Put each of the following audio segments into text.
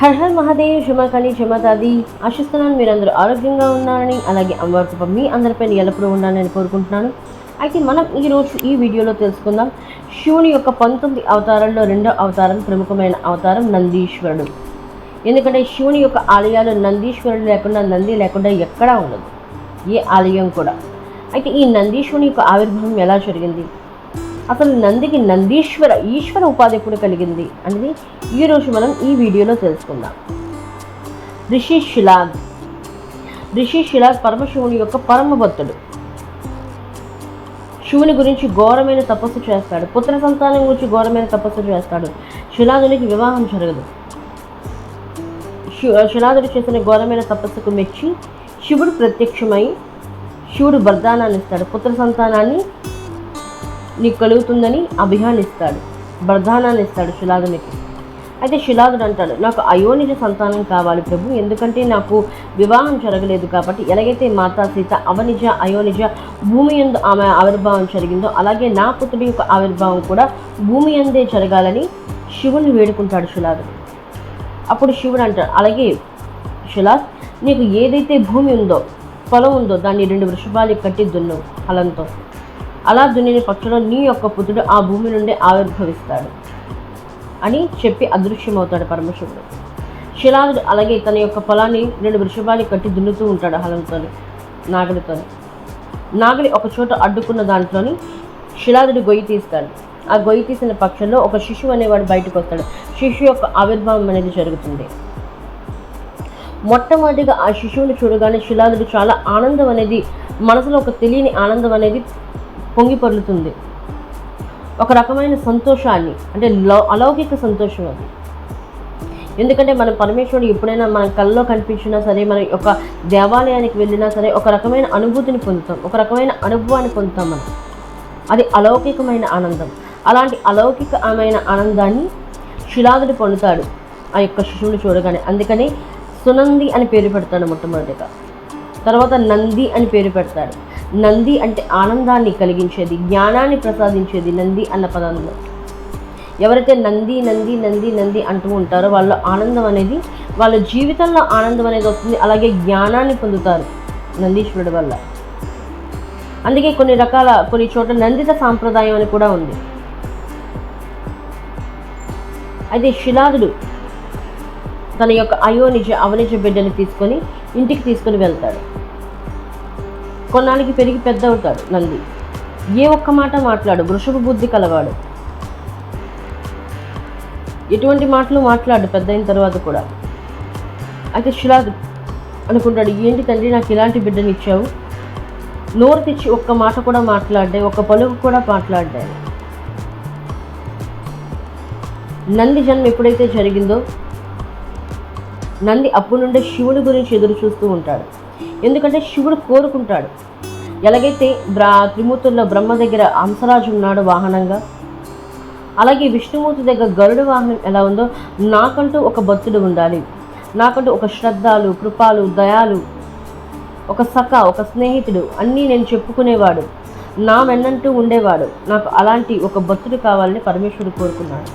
Her her Mahadev క్షమాకాళి క్షమతాది ఆశిస్తున్నాను మీరందరూ ఆరోగ్యంగా ఉన్నారని అలాగే అమ్మవారితో మీ అందరిపైన ఎల్లప్పుడూ ఉండాలని కోరుకుంటున్నాను. అయితే మనం ఈరోజు ఈ వీడియోలో తెలుసుకుందాం. శివుని యొక్క పంతొమ్మిది అవతారాల్లో రెండో అవతారం ప్రముఖమైన అవతారం నందీశ్వరుడు. ఎందుకంటే శివుని యొక్క ఆలయాలు నందీశ్వరుడు లేకుండా నంది లేకుండా ఎక్కడా ఉండదు. ఏ ఆలయం కూడా. అయితే ఈ నందీశ్వరుని యొక్క ఆవిర్భావం ఎలా జరిగింది? అసలు నందికి నందీశ్వర ఈశ్వర ఉపాధి ఎప్పుడు కలిగింది అనేది ఈరోజు మనం ఈ వీడియోలో తెలుసుకుందాం. రిషి శిలాగ్. రిషి శిలాగ్ పరమశివుని యొక్క పరమ భక్తుడు. శివుని గురించి ఘోరమైన తపస్సు చేస్తాడు. పుత్ర సంతానం గురించి ఘోరమైన తపస్సు చేస్తాడు. శిలాదునికి వివాహం జరగదు. శి- శిలాదుడు చేసిన ఘోరమైన తపస్సుకు మెచ్చి శివుడు ప్రత్యక్షమై శివుడు వరదానాన్ని ఇస్తాడు. పుత్ర సంతానాన్ని నీకు కలుగుతుందని అభిహానిస్తాడు వరదానాన్ని ఇస్తాడు శిలాదునికి. అయితే శిలాదుడు అంటాడు నాకు అయోనిజ సంతానం కావాలి ప్రభు ఎందుకంటే నాకు వివాహం జరగలేదు కాబట్టి ఎలాగైతే మాతా సీత అవనిజ అయోనిజ భూమి ఎందు ఆమె ఆవిర్భావం జరిగిందో అలాగే నా పుత్రుడి యొక్క ఆవిర్భావం కూడా భూమి ఎందే జరగాలని శివుని వేడుకుంటాడు శిలాదుడు. అప్పుడు శివుడు అంటాడు అలాగే శిలాస్ నీకు ఏదైతే భూమి ఉందో పొలం ఉందో దాన్ని రెండు వృషభాలు కట్టి దున్ను ఫలంతో. అలా దున్నిన పక్షంలో నీ యొక్క పుత్రుడు ఆ భూమి నుండి ఆవిర్భవిస్తాడు అని చెప్పి అదృశ్యమవుతాడు పరమశివుడు. శిలాదుడు అలాగే తన యొక్క పొలాన్ని రెండు వృషభాలు కట్టి దున్నుతూ ఉంటాడు హలంతో నాగలితో నాగలి ఒక చోట అడ్డుకున్న దాంట్లోని శిలాదుడు గొయ్యి తీస్తాడు. ఆ గొయ్యి తీసిన పక్షంలో ఒక శిశువు అనేవాడు బయటకు వస్తాడు. శిశువు యొక్క ఆవిర్భావం అనేది జరుగుతుంది. మొట్టమొదటిగా ఆ శిశువుని చూడగానే శిలాదుడు చాలా ఆనందం అనేది మనసులో ఒక తెలియని ఆనందం అనేది పొంగి పొర్లుతుంది. ఒక రకమైన సంతోషాన్ని అంటే లౌ అలౌకిక సంతోషం అది. ఎందుకంటే మన పరమేశ్వరుడు ఎప్పుడైనా మన కళ్ళలో కనిపించినా సరే మన యొక్క దేవాలయానికి వెళ్ళినా సరే ఒక రకమైన అనుభూతిని పొందుతాం. ఒక రకమైన అనుభవాన్ని పొందుతాం మనం. అది అలౌకికమైన ఆనందం. అలాంటి అలౌకికమైన ఆనందాన్ని శిలాదుడు పొందుతాడు ఆ యొక్క శిశువుని చూడగానే. అందుకని సునంది అని పేరు పెడతాడు మొట్టమొదటిగా. తర్వాత నంది అని పేరు పెడతాడు. నంది అంటే ఆనందాన్ని కలిగించేది జ్ఞానాన్ని ప్రసాదించేది నంది అన్న పదంలో ఎవరైతే నంది నంది నంది నంది అంటూ ఉంటారో వాళ్ళ ఆనందం అనేది వాళ్ళ జీవితంలో ఆనందం అనేది వస్తుంది. అలాగే జ్ఞానాన్ని పొందుతారు నందీశ్వరుడు వల్ల. అందుకే కొన్ని రకాల కొన్ని చోట్ల నందిత సాంప్రదాయం అని కూడా ఉంది. అయితే శిలాదుడు తన యొక్క అయోనిజ అవనిజ బిడ్డని తీసుకొని ఇంటికి తీసుకొని వెళ్తాడు. కొన్నాళ్ళకి పెరిగి పెద్ద అవుతాడు నంది ఏ ఒక్క మాట మాట్లాడు వృషభ బుద్ధి కలవాడు. ఎటువంటి మాటలు మాట్లాడు పెద్ద అయిన తర్వాత కూడా. అయితే శిలాద్ అనుకుంటాడు ఏంటి తండ్రి నాకు ఇలాంటి బిడ్డని ఇచ్చావు? నోరు తెచ్చి ఒక్క మాట కూడా మాట్లాడే ఒక్క పలుకు కూడా మాట్లాడ్డాయి నంది జన్మ ఎప్పుడైతే జరిగిందో నంది అప్పుడు నుండే శివుడి గురించి ఎదురు చూస్తూ ఉంటాడు. ఎందుకంటే శివుడు కోరుకుంటాడు. ఎలాగైతే బ్రా త్రిమూర్తుల్లో బ్రహ్మ దగ్గర హంసరాజు ఉన్నాడు వాహనంగా అలాగే విష్ణుమూర్తి దగ్గర గరుడు వాహనం ఎలా ఉందో నాకంటూ ఒక భక్తుడు ఉండాలి. నాకంటూ ఒక శ్రద్ధలు కృపాలు దయాలు ఒక సఖ ఒక స్నేహితుడు అన్నీ నేను చెప్పుకునేవాడు. నా వెన్నంటూ ఉండేవాడు. నాకు అలాంటి ఒక భక్తుడు కావాలని పరమేశ్వరుడు కోరుకున్నాడు.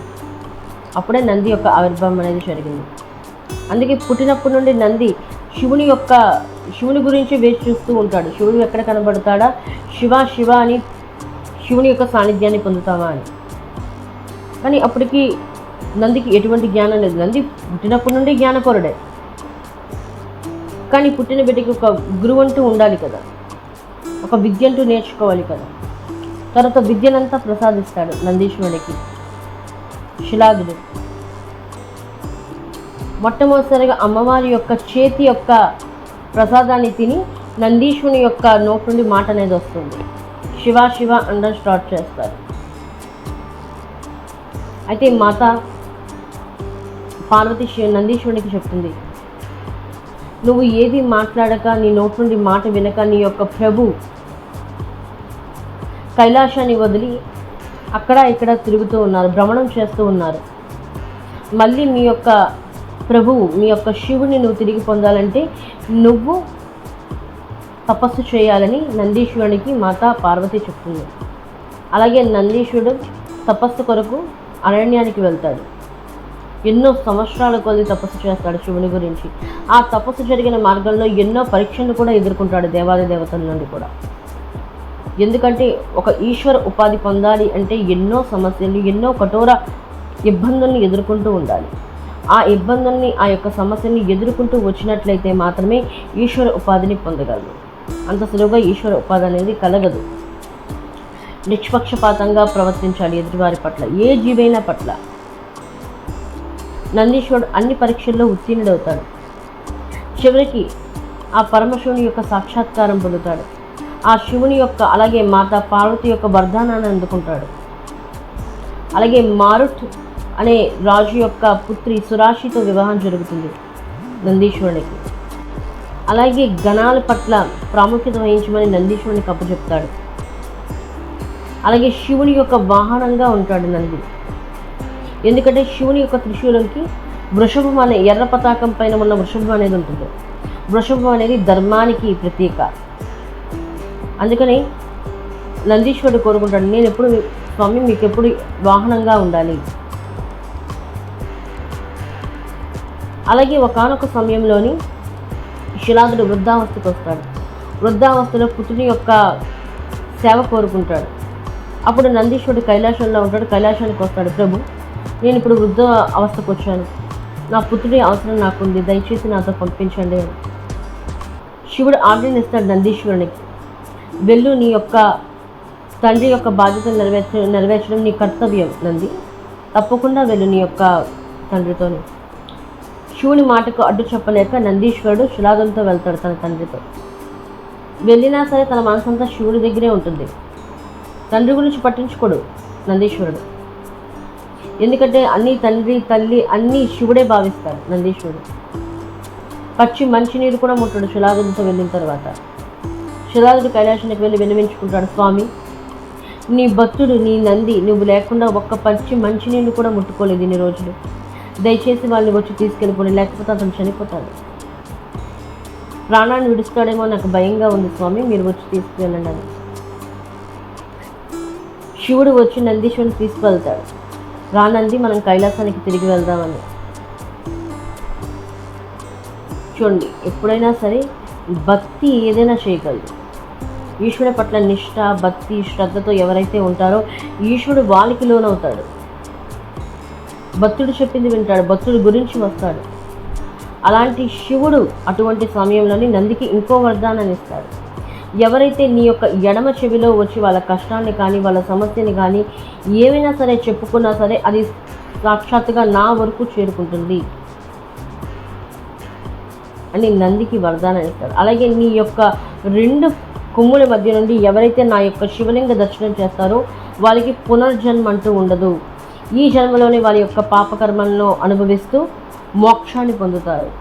అప్పుడే నంది యొక్క ఆవిర్భావం అనేది జరిగింది. అందుకే పుట్టినప్పటి నుండి నంది శివుని యొక్క శివుని గురించి వేచి చూస్తూ ఉంటాడు. శివుడు ఎక్కడ కనబడతాడా? శివ శివ అని శివుని యొక్క సాన్నిధ్యాన్ని పొందుతావా అని. కానీ అప్పటికి నందికి ఎటువంటి జ్ఞానం లేదు. నంది పుట్టినప్పటి నుండి జ్ఞానపరుడే. కానీ పుట్టిన బిడ్డకి ఒక గురువు అంటూ ఉండాలి కదా. ఒక విద్య అంటూ నేర్చుకోవాలి కదా. తర్వాత విద్యనంతా ప్రసాదిస్తాడు నందీశ్వరుడికి. శిలాదుడు. మొట్టమొదటిసారిగా అమ్మవారి యొక్క చేతి యొక్క ప్రసాదాన్ని తిని నందీశ్వరుని యొక్క నోటి నుండి మాట అనేది వస్తుంది. శివ శివ అండర్ స్టార్ట్ చేస్తారు. అయితే మాత పార్వతి నందీశ్వరునికి చెప్తుంది. నువ్వు ఏది మాట్లాడక నీ నోటి నుండి మాట వినక నీ యొక్క ప్రభు కైలాసాన్ని వదిలి అక్కడ ఇక్కడ తిరుగుతూ ఉన్నారు భ్రమణం చేస్తూ ఉన్నారు. మళ్ళీ మీ యొక్క ప్రభువు మీ యొక్క శివుని నువ్వు తిరిగి పొందాలంటే నువ్వు తపస్సు చేయాలని నందీశ్వరునికి మాత పార్వతి చెప్తుంది. అలాగే నందీశ్వరుడు తపస్సు కొరకు అరణ్యానికి వెళ్తాడు. ఎన్నో సంవత్సరాల కొద్ది తపస్సు చేస్తాడు శివుని గురించి. ఆ తపస్సు జరిగిన మార్గంలో ఎన్నో పరీక్షలు కూడా ఎదుర్కొంటాడు దేవాది దేవతల నుండి కూడా. ఎందుకంటే ఒక ఈశ్వర ఉపాధి పొందాలి అంటే ఎన్నో సమస్యలు ఎన్నో కఠోర ఇబ్బందులను ఎదుర్కొంటూ ఉండాలి. ఆ ఇబ్బందుల్ని ఆ యొక్క సమస్యని ఎదుర్కొంటూ వచ్చినట్లయితే మాత్రమే ఈశ్వర ఉపాధిని పొందగలరు అంత సులువుగా ఈశ్వర ఉపాధి అనేది కలగదు. నిష్పక్షపాతంగా ప్రవర్తించాలి ఎదుటివారి పట్ల ఏ జీవైనా పట్ల. నందీశ్వరుడు అన్ని పరీక్షల్లో ఉత్తీర్ణుడవుతాడు. చివరికి ఆ పరమశివుని యొక్క సాక్షాత్కారం పొందుతాడు. ఆ శివుని యొక్క అలాగే మాత పార్వతి యొక్క వరదానాన్ని అందుకుంటాడు. అలాగే మారుట్ అనే రాజు యొక్క పుత్రి సురాషితో వివాహం జరుగుతుంది నందీశ్వరునికి. అలాగే గణాల పట్ల ప్రాముఖ్యత వహించమని నందీశ్వరుని అప్పచెప్తాడు అలాగే శివుని యొక్క వాహనంగా ఉంటాడు నంది. ఎందుకంటే శివుని యొక్క త్రిశూలంకి వృషభం అనే ఎర్ర పతాకం పైన ఉన్న వృషభం అనేది ఉంటుంది. వృషభం అనేది ధర్మానికి ప్రతీక. అందుకని నందీశ్వరుడు కోరుకుంటాడు నేను ఎప్పుడు స్వామి మీకు ఎప్పుడు వాహనంగా ఉండాలి? అలాగే ఒకానొక సమయంలోని శిలాదుడు వృద్ధావస్థకు వస్తాడు. వృద్ధావస్థలో పుత్రుని యొక్క సేవ కోరుకుంటాడు. అప్పుడు నందీశ్వరుడు కైలాసంలో ఉంటాడు. కైలాసానికి వస్తాడు. ప్రభు నేను ఇప్పుడు వృద్ధ అవస్థకు వచ్చాను. నా పుత్రుడి అవసరం నాకుంది. దయచేసి నాతో పంపించండి అని. శివుడు ఆజ్ఞనిస్తాడు నందీశ్వరునికి. వెళ్ళు నీ యొక్క తండ్రి యొక్క బాధ్యతను నెరవేర్చ నెరవేర్చడం నీ కర్తవ్యం నంది. తప్పకుండా వెళ్ళు నీ యొక్క తండ్రితోని. శివుని మాటకు అడ్డు చెప్పలేక నందీశ్వరుడు శిలాదంతో వెళ్తాడు తన తండ్రితో. వెళ్ళినా సరే తన మనసంతా శివుడి దగ్గరే ఉంటుంది. తండ్రి గురించి పట్టించుకోడు నందీశ్వరుడు. ఎందుకంటే అన్ని తండ్రి తల్లి అన్నీ శివుడే భావిస్తారు నందీశ్వరుడు. పచ్చి మంచినీరు కూడా ముట్టడు శిలాదంతో వెళ్ళిన తర్వాత. శిలాదుడు కైలాసానికి వెళ్ళి విన్నవించుకుంటాడు స్వామి నీ భక్తుడు నీ నంది నువ్వు లేకుండా ఒక్క పచ్చి మంచినీళ్ళు కూడా ముట్టుకోలేదు ఇన్ని రోజులు. దయచేసి వాళ్ళని వచ్చి తీసుకెళ్ళిపోయి లేకపోతే అతను చనిపోతాడు. ప్రాణాన్ని విడుస్తాడేమో నాకు భయంగా ఉంది స్వామి మీరు వచ్చి తీసుకువెళ్ళండి అని. శివుడు వచ్చి నందీశ్వరుని తీసుకువెళ్తాడు రానంది మనం కైలాసానికి తిరిగి వెళ్దామని. చూడండి ఎప్పుడైనా సరే భక్తి ఏదైనా చేయగలదు. ఈశ్వరుడి పట్ల నిష్ఠ భక్తి శ్రద్ధతో ఎవరైతే ఉంటారో ఈశ్వరుడు వాళ్ళకి లోనవుతాడు. భక్తుడు చెప్పింది వింటాడు భక్తుడి గురించి వస్తాడు. అలాంటి శివుడు అటువంటి సమయంలోని నందికి ఇంకో వరదానాన్ని ఇస్తాడు. ఎవరైతే నీ యొక్క ఎడమ చెవిలో వచ్చి వాళ్ళ కష్టాన్ని కానీ వాళ్ళ సమస్యని కానీ ఏమైనా సరే చెప్పుకున్నా సరే అది సాక్షాత్తుగా నా వరకు చేరుకుంటుంది. అని నందికి వరదానం ఇస్తాడు. అలాగే నీ యొక్క రెండు కొమ్ముల మధ్య నుండి ఎవరైతే నా యొక్క శివలింగ దర్శనం చేస్తారో వాళ్ళకి పునర్జన్మ అంటూ ఉండదు. ఈ జన్మలోనే వారి యొక్క పాపకర్మలను అనుభవిస్తూ మోక్షాన్ని పొందుతారు.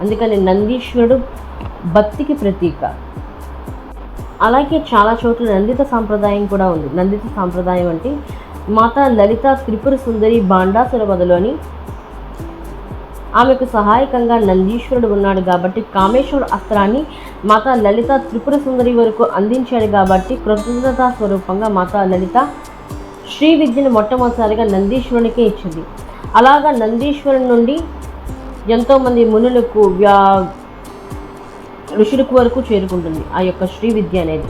అందుకని నందీశ్వరుడు భక్తికి ప్రతీక. అలాగే చాలా చోట్ల నందిత సాంప్రదాయం కూడా ఉంది. నందిత సాంప్రదాయం అంటే మాతా లలిత త్రిపుర సుందరి బాండాసుర వదలోని ఆమెకు సహాయకంగా నందీశ్వరుడు ఉన్నాడు కాబట్టి కామేశ్వర అస్త్రాన్ని మాతా లలిత త్రిపుర సుందరి వరకు అందించాడు కాబట్టి కృతజ్ఞతా స్వరూపంగా మాతా లలిత శ్రీ విద్యను మొట్టమొదటిసారిగా నందీశ్వరునికే ఇచ్చింది. అలాగా నందీశ్వరుని నుండి ఎంతోమంది మునులకు వ్యా ఋషులకు వరకు చేరుకుంటుంది ఆ యొక్క శ్రీ విద్య అనేది.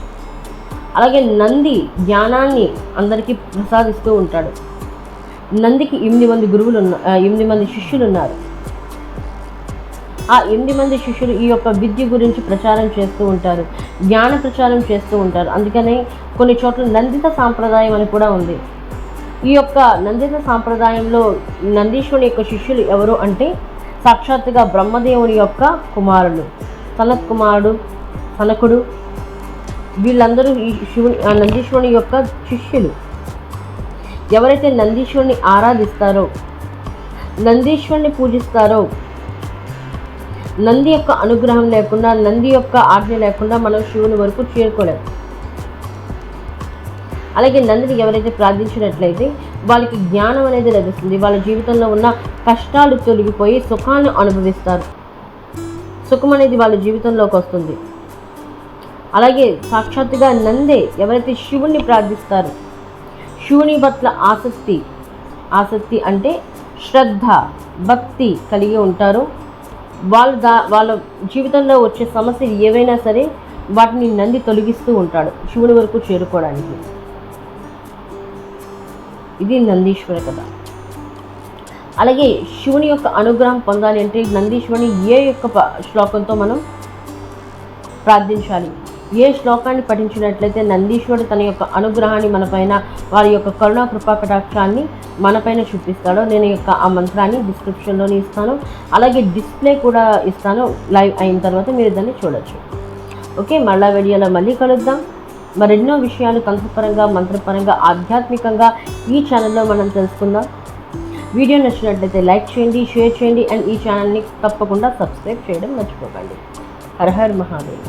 అలాగే నంది జ్ఞానాన్ని అందరికీ ప్రసాదిస్తూ ఉంటాడు. నందికి ఎనిమిది మంది గురువులు ఉన్న ఎనిమిది మంది శిష్యులు ఉన్నారు. ఆ ఎనిమిది మంది శిష్యులు ఈ యొక్క విద్య గురించి ప్రచారం చేస్తూ ఉంటారు జ్ఞాన ప్రచారం చేస్తూ ఉంటారు. అందుకనే కొన్ని చోట్ల నందిత సాంప్రదాయం అని కూడా ఉంది. ఈ యొక్క నందిత సాంప్రదాయంలో నందీశ్వరుని యొక్క శిష్యులు ఎవరు అంటే సాక్షాత్తుగా బ్రహ్మదేవుని యొక్క కుమారులు. సనత్ కుమారుడు సనకుడు వీళ్ళందరూ ఈ శివుని ఆ నందీశ్వరుని యొక్క శిష్యులు. ఎవరైతే నందీశ్వరుని ఆరాధిస్తారో నందీశ్వరుని పూజిస్తారో నంది యొక్క అనుగ్రహం లేకుండా నంది యొక్క ఆజ్ఞ లేకుండా మనం శివుని వరకు చేరుకోలేము అలాగే నందిని ఎవరైతే ప్రార్థించినట్లయితే వాళ్ళకి జ్ఞానం అనేది లభిస్తుంది. వాళ్ళ జీవితంలో ఉన్న కష్టాలు తొలగిపోయి సుఖాన్ని అనుభవిస్తారు. సుఖం అనేది వాళ్ళ జీవితంలోకి వస్తుంది. అలాగే సాక్షాత్తుగా నందే ఎవరైతే శివుణ్ణి ప్రార్థిస్తారు శివుని పట్ల ఆసక్తి ఆసక్తి అంటే శ్రద్ధ భక్తి కలిగి ఉంటారు. వాళ్ళ దా వాళ్ళ జీవితంలో వచ్చే సమస్యలు ఏవైనా సరే వాటిని నంది తొలగిస్తూ ఉంటాడు శివుని వరకు చేరుకోవడానికి. ఇది నందీశ్వర కథ. అలాగే శివుని యొక్క అనుగ్రహం పొందాలి అంటే నందీశ్వరుని ఏ యొక్క శ్లోకంతో మనం ప్రార్థించాలి? ఏ శ్లోకాన్ని పఠించినట్లయితే నందీశ్వరుడు తన యొక్క అనుగ్రహాన్ని మనపైన వారి యొక్క కరుణా కృపా కటాక్షాన్ని మనపైన చూపిస్తాడో నేను యొక్క ఆ మంత్రాన్ని డిస్క్రిప్షన్లోనే ఇస్తాను. అలాగే డిస్ప్లే కూడా ఇస్తాను లైవ్ అయిన తర్వాత మీరు దాన్ని చూడొచ్చు. ఓకే మళ్ళా వీడియోలో మళ్ళీ కలుద్దాం. మరెన్నో విషయాలు తంత్రపరంగా మంత్రపరంగా ఆధ్యాత్మికంగా ఈ ఛానల్లో మనం తెలుసుకుందాం. వీడియో నచ్చినట్లయితే లైక్ చేయండి షేర్ చేయండి అండ్ ఈ ఛానల్ని తప్పకుండా సబ్స్క్రైబ్ చేయడం మర్చిపోకండి. హర్ హర్ మహాదేవ్.